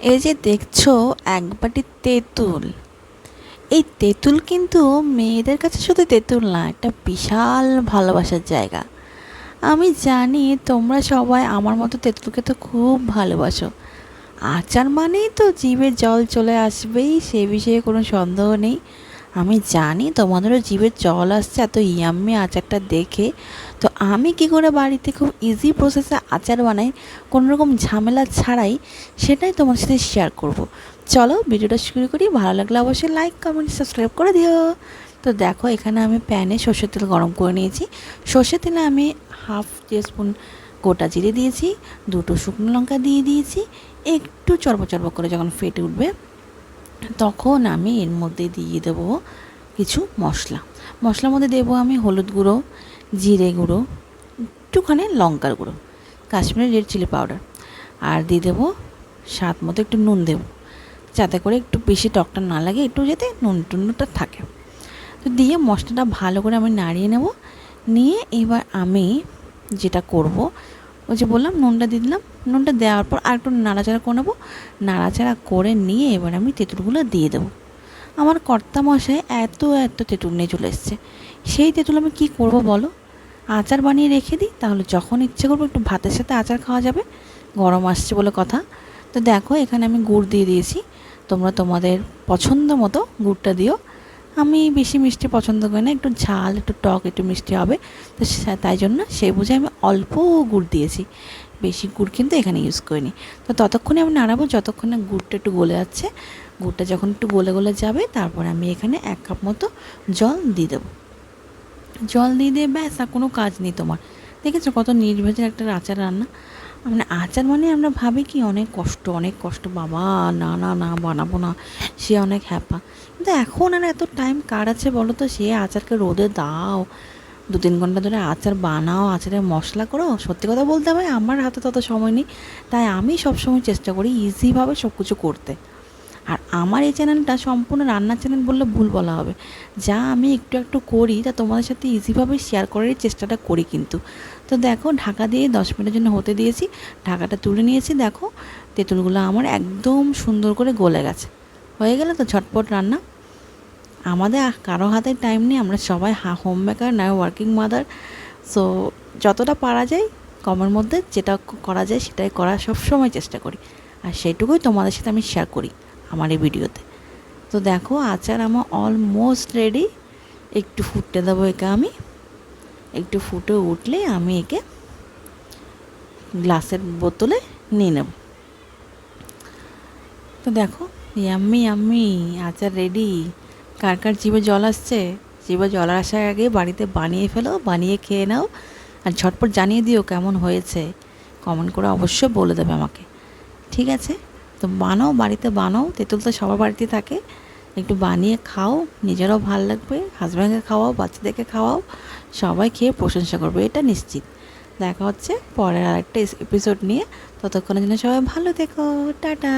এই যে দেখছ এক বাটি তেঁতুল। এই তেঁতুল কিন্তু মেয়েদের কাছে শুধু তেঁতুল না, একটা বিশাল ভালোবাসার জায়গা। আমি জানি তোমরা সবাই আমার মতো তেঁতুলকে তো খুব ভালোবাসো। আচার মানেই তো জীবের জল চলে আসবেই, সে বিষয়ে কোনো সন্দেহ নেই। আমি জানি তোমাদেরও জিভে জল আসছে, এত ইয়াম্মি আচারটা দেখে। তো আমি কি করে বাড়িতে খুব ইজি প্রসেসে আচার বানাই রকম ঝামেলা ছাড়াই, সেটাই তোমার সাথে শেয়ার করব। চলো ভিডিওটা শুরু করি, ভালো লাগলে অবশ্যই লাইক কমেন্ট সাবস্ক্রাইব করে দিও। তো দেখো, এখানে আমি প্যানে সর্ষের তেল গরম করে নিয়েছি। সর্ষের তেলে আমি হাফ স্পুন গোটা জিরে দিয়েছি, দুটো শুকনো লঙ্কা দিয়ে দিয়েছি, একটু চর্ব চর্ব করে যখন ফেটে উঠবে তখন আমি এর মধ্যে দিয়ে দেবো কিছু মশলা। মশলার মধ্যে দেবো আমি হলুদ গুঁড়ো, জিরে গুঁড়ো, একটুখানি লঙ্কার গুঁড়ো, কাশ্মীরি রেড চিলি পাউডার। আর দিয়ে দেবো স্বাদ মতো একটু নুন দেবো, যাতে করে একটু বেশি টকটা না লাগে, একটু যাতে নুন টুনটা থাকে। তো দিয়ে মশলাটা ভালো করে আমি নাড়িয়ে নেব। নিয়ে এবার আমি যেটা করব ওই যে বললাম, নুনটা দিয়ে দিলাম। নুনটা দেওয়ার পর আর একটু নাড়াচাড়া করে নেব। নাড়াচাড়া করে নিয়ে এবার আমি তেঁতুলগুলো দিয়ে দেবো। আমার কর্তা মশাই এত এত তেঁতুল নিয়ে চলে এসছে। সেই তেঁতুল আমি কী করব বলো? আচার বানিয়ে রেখে দিই, তাহলে যখন ইচ্ছে করব একটু ভাতের সাথে আচার খাওয়া যাবে। গরম আসছে বলে কথা। তো দেখো, এখানে আমি গুড় দিয়ে দিয়েছি। তোমরা তোমাদের পছন্দ মতো গুড়টা দিও। আমি বেশি মিষ্টি পছন্দ করি না, একটু ঝাল, একটু টক, একটু মিষ্টি হবে। তো তাই জন্য সেই বুঝে আমি অল্প গুড় দিয়েছি। বেশি গুড় কিন্তু এখানে ইউজ করিনি। তো ততক্ষণে আমি নাড়াবো, যতক্ষণ না গুড়টা একটু গলে যাচ্ছে, গুড়টা যখন একটু গলে গলে যাবে, তারপর আমি এখানে এক কাপ মতো জল দিয়ে দেবো। জল দিয়ে দিয়ে ব্যাস, আর কোনো কাজ নেই তোমার। দেখেছ কত নির্ভেজের একটা আচার রান্না? মানে আচার মানে আমরা ভাবি কি, অনেক কষ্ট অনেক কষ্ট, বাবা, না না না, বানাবো না, সে অনেক হ্যাপা। কিন্তু এখন আর এত টাইম কার আছে বলো তো? সে আচারকে রোদে দাও দু তিন ঘণ্টা ধরে আচার বানাও আচারে মশলা করো, সত্যি কথা বলতে হবে, আমার হাতে তত সময় নেই। তাই আমি সবসময় চেষ্টা করি ইজিভাবে সব কিছু করতে। আমার এই চ্যানেলটা সম্পূর্ণ রান্নার চ্যানেল বললে ভুল বলা হবে। যা আমি একটু একটু করি, তা তোমাদের সাথে ইজিভাবে শেয়ার করারই চেষ্টাটা করি কিন্তু। তো দেখো, ঢাকা দিয়ে দশ মিনিটের জন্য হতে দিয়েছি। ঢাকাটা তুলে নিয়েছি, দেখো, তেঁতুলগুলো আমার একদম সুন্দর করে গলে গেছে। হয়ে গেল তো ঝটপট রান্না। আমাদের কারও হাতে টাইম নেই, আমরা সবাই হোম মেকার নয় ওয়ার্কিং মাদার সো যতটা পারা যায়, কমের মধ্যে যেটা করা যায়, সেটাই করার সবসময় চেষ্টা করি। আর সেইটুকুই তোমাদের সাথে আমি শেয়ার করি। আমার এই ভিডিওতে। তো দেখো, আচার আমার অলমোস্ট রেডি একটু ফুটতে দেবো একে আমি। একটু ফুটে উঠলে আমি একে গ্লাসের বোতলে নিয়ে নেব। তো দেখো ইয়াম্মি ইয়াম্মি আচার রেডি কার কার জিভে জল আসছে? জিভে জল আসার আগে বাড়িতে বানিয়ে ফেলো, বানিয়ে খেয়ে নাও। আর ঝটপট জানিয়ে দিও কেমন হয়েছে। কমেন্ট করে অবশ্যই বলে দেবে আমাকে। ঠিক আছে? তো বানাও, বাড়িতে বানাও, তেঁতুল তো সবার বাড়িতে থাকে। একটু বানিয়ে খাও, নিজেরও ভালো লাগবে হাজব্যান্ডকে খাওয়াও, বাচ্চাদেরকে খাওয়াও, সবাই খেয়ে প্রশংসা করবে, এটা নিশ্চিত। দেখা হচ্ছে পরের আরেকটা এপিসোড নিয়ে। ততক্ষণের জন্য সবাই ভালো থেকো, টাটা।